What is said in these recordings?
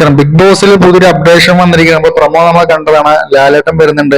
നമസ്കാരം ബിഗ് ബോസിൽ പുതിയൊരു അപ്ഡേഷൻ വന്നിരിക്കുന്നത് നമ്മൾ പ്രമോ നമ്മൾ കണ്ടതാണ്. ലാലേട്ടൻ വരുന്നുണ്ട്.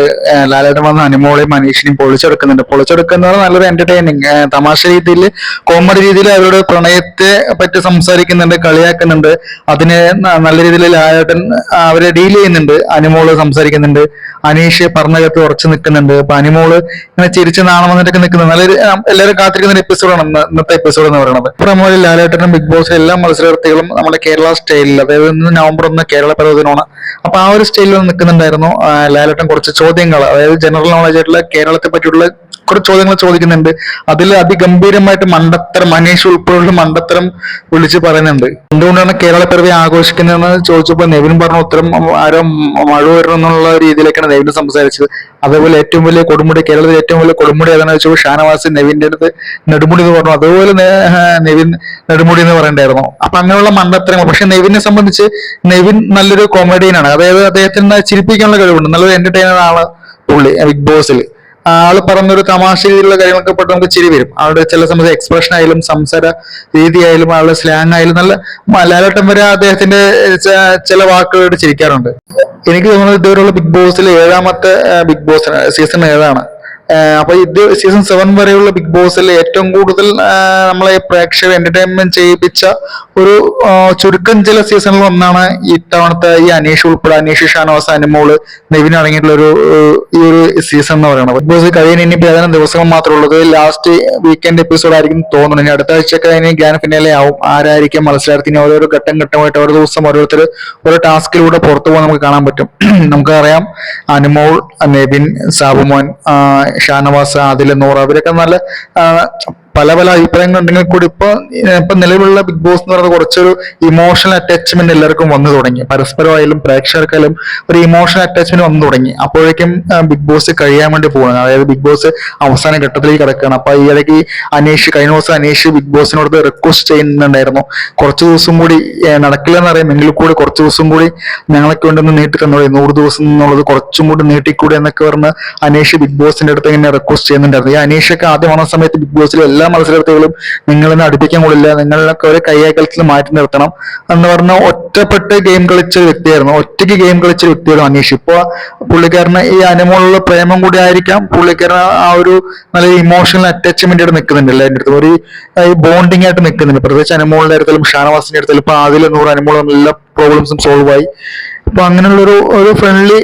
ലാലേട്ടൻ വന്ന് അനുമോളെയും മനീഷിനെയും പൊളിച്ചെടുക്കുന്നുണ്ട്. പൊളിച്ചെടുക്കുന്നത് നല്ലൊരു എന്റർടൈനിങ് തമാശ രീതിയിൽ കോമഡി രീതിയിൽ അവരുടെ പ്രണയത്തെ പറ്റി സംസാരിക്കുന്നുണ്ട് കളിയാക്കുന്നുണ്ട്. അതിന് നല്ല രീതിയിൽ ലാലേട്ടൻ അവരെ ഡീൽ ചെയ്യുന്നുണ്ട്. അനിമോൾ സംസാരിക്കുന്നുണ്ട്. അനീഷ് പറഞ്ഞ കത്ത് ഉറച്ചു നിൽക്കുന്നുണ്ട്. അപ്പൊ അനിമോൾ ഇങ്ങനെ ചിരിച്ച് നാണം വന്നിട്ടൊക്കെ നിൽക്കുന്നത് നല്ലൊരു എല്ലാവരും കാത്തിരിക്കുന്ന എപ്പിസോഡാണ് ഇന്നത്തെ എപ്പിസോഡ് എന്ന് പറയുന്നത്. പ്രമോയിൽ ലാലേട്ടനും ബിഗ് ബോസ് എല്ലാ മത്സരാർത്ഥികളും നമ്മുടെ കേരള സ്റ്റൈലിൽ അതായത് ഇന്ന് നവംബർ കേരള പരോധനമാണ് അപ്പൊ ആ ഒരു സ്റ്റൈലിൽ നിൽക്കുന്നുണ്ടായിരുന്നു. ലാലേട്ടൻ കുറച്ച് ചോദ്യങ്ങൾ അതായത് ജനറൽ നോളജ് ആയിട്ടുള്ള കേരളത്തെ പറ്റിയുള്ള കുറച്ച് ചോദ്യങ്ങൾ ചോദിക്കുന്നുണ്ട്. അതിൽ അതിഗംഭീരമായിട്ട് മണ്ടത്തരം മനീഷ് ഉൾപ്പെടെയുള്ള മണ്ടത്തരം വിളിച്ച് പറയുന്നുണ്ട്. എന്തുകൊണ്ടാണ് കേരള പിറവി ആഘോഷിക്കുന്നതെന്ന് ചോദിച്ചപ്പോൾ നെവിൻ പറഞ്ഞ ഉത്തരം ആരോ മഴ വരണം എന്നുള്ള രീതിയിലേക്കാണ് നെവിൻ സംസാരിച്ചത്. അതേപോലെ ഏറ്റവും വലിയ കൊടുമുടി കേരളത്തിലെ ഏറ്റവും വലിയ കൊടുമുടി ഏതാണെന്ന് വെച്ചപ്പോൾ ഷാനവാസി നെവിന്റെ അടുത്ത് നെടുമുടി എന്ന് പറഞ്ഞു. അതുപോലെ നെവിൻ നെടുമുടി എന്ന് പറയണ്ടായിരുന്നു അപ്പൊ അങ്ങനെയുള്ള മണ്ടത്തരങ്ങൾ പക്ഷെ നെവിനെ സംബന്ധിച്ച് നെവിൻ നല്ലൊരു കോമഡിയനാണ് അതായത് അദ്ദേഹത്തിന് ചിരിപ്പിക്കാനുള്ള കഴിവുണ്ട്. നല്ലൊരു എന്റർടൈനർ ആണ് പുള്ളി ബിഗ് ബോസിൽ. ആൾ പറഞ്ഞൊരു തമാശ രീതിയിലുള്ള കാര്യങ്ങളൊക്കെ പെട്ട് നമുക്ക് ചിരി വരും. ആളുടെ ചില സമയത്ത് എക്സ്പ്രഷൻ ആയാലും സംസാര രീതി ആയാലും ആളുടെ സ്ലാങ് ആയാലും നല്ല മലയാളട്ടം വരെ അദ്ദേഹത്തിന്റെ ചില വാക്കുകളോട് ചിരിക്കാറുണ്ട്. എനിക്ക് തോന്നുന്നത് ഇതുവരെയുള്ള ബിഗ് ബോസിൽ ഏഴാമത്തെ ബിഗ് ബോസ് സീസൺ ആഹ് അപ്പൊ ഇത് സീസൺ സെവൻ വരെയുള്ള ബിഗ് ബോസിൽ ഏറ്റവും കൂടുതൽ നമ്മളെ പ്രേക്ഷകർ എന്റർടൈൻമെന്റ് ചെയ്യിപ്പിച്ച ഒരു ചുരുക്കം ചില സീസണിൽ ഒന്നാണ് ഇത്തവണത്തെ ഈ അനീഷ് ഉൾപ്പെടെ അനീഷ് ഷാനവാസ് അനുമോൾ നെവിൻ അടങ്ങിയിട്ടുള്ള ഒരു ഈ ഒരു സീസൺ എന്ന് പറയുന്നത്. ബിഗ് ബോസ് കഴിയാൻ ഇനി ഏതാനും ദിവസങ്ങൾ മാത്രമേ ഉള്ളൂ. ലാസ്റ്റ് വീക്കെൻഡ് എപ്പിസോഡ് ആയിരിക്കും തോന്നുന്നു. ഇനി അടുത്ത ആഴ്ചയൊക്കെ അതിന് ഗ്രാൻഡ് ഫിനാലെ ആവും. ആരായിരിക്കും മത്സരാർത്ഥിനി ഓരോരോ ഘട്ടം ഘട്ടമായിട്ട് ഓരോ ദിവസം ഓരോരുത്തർ ഓരോ ടാസ്കിലൂടെ പുറത്തു പോകാൻ നമുക്ക് കാണാൻ പറ്റും. നമുക്കറിയാം അനുമോൾ നെവിൻ സാബുമോൻ ഷാനവാസ് ആദിൽ നൂറ് അവരൊക്കെ നല്ല പല പല അഭിപ്രായങ്ങൾ ഉണ്ടെങ്കിൽ കൂടി ഇപ്പൊ ഇപ്പൊ നിലവിലുള്ള ബിഗ് ബോസ് എന്ന് പറയുന്നത് കുറച്ചൊരു ഇമോഷണൽ അറ്റാച്ച്മെന്റ് എല്ലാവർക്കും വന്നു തുടങ്ങി. പരസ്പരമായാലും പ്രേക്ഷകർക്കായാലും ഒരു ഇമോഷണൽ അറ്റാച്ച്മെന്റ് വന്നു തുടങ്ങി. അപ്പോഴേക്കും ബിഗ് ബോസ് കഴിയാൻ വേണ്ടി പോകണം അതായത് ബിഗ് ബോസ് അവസാന ഘട്ടത്തിലേക്ക് കിടക്കുകയാണ്. അപ്പൊ ഈ ഇടയ്ക്ക് അനീഷ് കഴിഞ്ഞ ദിവസം അനീഷ് ബിഗ് ബോസിനോട് റിക്വസ്റ്റ് ചെയ്യുന്നുണ്ടായിരുന്നു. കുറച്ച് ദിവസം കൂടി നടക്കില്ല അറിയാം എങ്കിൽ കൂടി കുറച്ച് ദിവസം കൂടി ഞങ്ങൾക്ക് വേണ്ടി നീട്ടി തന്നോളി. നൂറ് ദിവസം എന്നുള്ളത് കുറച്ചും കൂടി നീട്ടിക്കൂടെ എന്നൊക്കെ പറഞ്ഞ് അനേഷ് ബിഗ് ബോസിന്റെ അടുത്ത് ഇങ്ങനെ റിക്വസ്റ്റ് ചെയ്യുന്നുണ്ടായിരുന്നു. ഈ അനീഷൊക്കെ ആദ്യം വന്ന സമയത്ത് ബിഗ് ബോസിൽ മത്സരാർത്ഥികളും നിങ്ങളെന്ന് അടുപ്പിക്കാൻ കൂടില്ല. നിങ്ങളിലൊക്കെ ഒരു കൈയാക്കലത്തിൽ മാറ്റി നിർത്തണം എന്ന് പറഞ്ഞ ഒറ്റപ്പെട്ട് ഗെയിം കളിച്ച വ്യക്തിയായിരുന്നു. ഒറ്റയ്ക്ക് ഗെയിം കളിച്ച വ്യക്തിയായിരുന്നു അനീഷ്. ഇപ്പൊ പുള്ളിക്കാരന് ഈ അനുമോളുള്ള പ്രേമം കൂടി ആയിരിക്കാം. പുള്ളിക്കാരൻ ആ ഒരു നല്ല ഇമോഷണൽ അറ്റാച്ച്മെന്റ് ആയിട്ട് നിൽക്കുന്നുണ്ട് എല്ലാവരുടെ അടുത്തും. ഒരു ബോണ്ടിങ് ആയിട്ട് നിൽക്കുന്നുണ്ട്. പ്രത്യേകിച്ച് അനുമോളിന്റെ അടുത്തും ഷാനവാസിന്റെ അടുത്തും ഇപ്പൊ ആദ്യം നൂറ് അനുമോൾ എല്ലാ പ്രോബ്ലംസും സോൾവ് ആയി. അപ്പൊ അങ്ങനെയുള്ള ഒരു ഫ്രണ്ട്ലി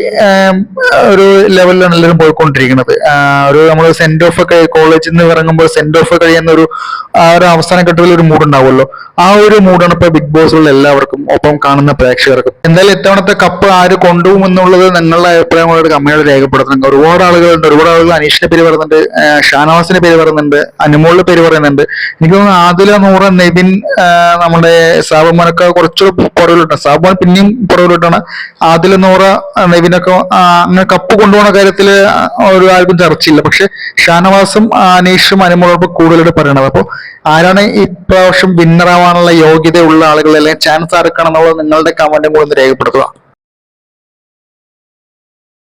ഒരു ലെവലിലാണ് എല്ലാവരും പോയിക്കൊണ്ടിരിക്കുന്നത്. ഒരു നമ്മൾ സെന്റ് ഓഫ് ഒക്കെ കോളേജിൽ നിന്ന് ഇറങ്ങുമ്പോൾ സെന്റ് ഓഫ് കഴിയുന്ന ഒരു ആ ഒരു അവസാന ഘട്ടത്തിൽ ഒരു മൂഡ് ഉണ്ടാവുമല്ലോ. ആ ഒരു മൂഡാണ് ഇപ്പൊ ബിഗ് ബോസിലുള്ള എല്ലാവർക്കും ഒപ്പം കാണുന്ന പ്രേക്ഷകർക്കും. എന്തായാലും ഇത്തവണത്തെ കപ്പ് ആര് കൊണ്ടുപോകും എന്നുള്ളത് നിങ്ങളുടെ അഭിപ്രായങ്ങളോട് കമ്മയോട് രേഖപ്പെടുത്തുന്നുണ്ട് ഒരുപാട് ആളുകളുണ്ട് ഒരുപാട് ആളുകൾ അനീഷിന്റെ പേര് പറയുന്നുണ്ട് ഷാനവാസിന്റെ പേര് പറയുന്നുണ്ട് അനുമോളിന്റെ പേര് പറയുന്നുണ്ട്. എനിക്ക് തോന്നുന്നു ആദില നൂറ് നെബിൻ നമ്മുടെ സാബുമാനൊക്കെ കുറച്ചുകൂടെ പുറകിലോട്ടാണ്. സാബുമാൻ പിന്നെയും പുറകിലോട്ടാണ്. ആദില നൂറ് നെവിനൊക്കെ അങ്ങനെ കപ്പ് കൊണ്ടുപോകുന്ന കാര്യത്തിൽ ഒരു ആർക്കും ചർച്ചയില്ല പക്ഷെ ഷാനവാസും അനീഷും അനുമോളോടൊപ്പം കൂടുതലായിട്ട് പറയണത്. അപ്പോൾ ആരാണ് ഇപ്രാവശ്യം വിന്നറാവാനുള്ള യോഗ്യതയുള്ള ആളുകൾ അല്ലെങ്കിൽ ചാൻസ് ആർക്കാണെന്നുള്ളത് നിങ്ങളുടെ കമന്റും കൂടെ ഒന്ന് രേഖപ്പെടുത്തുക.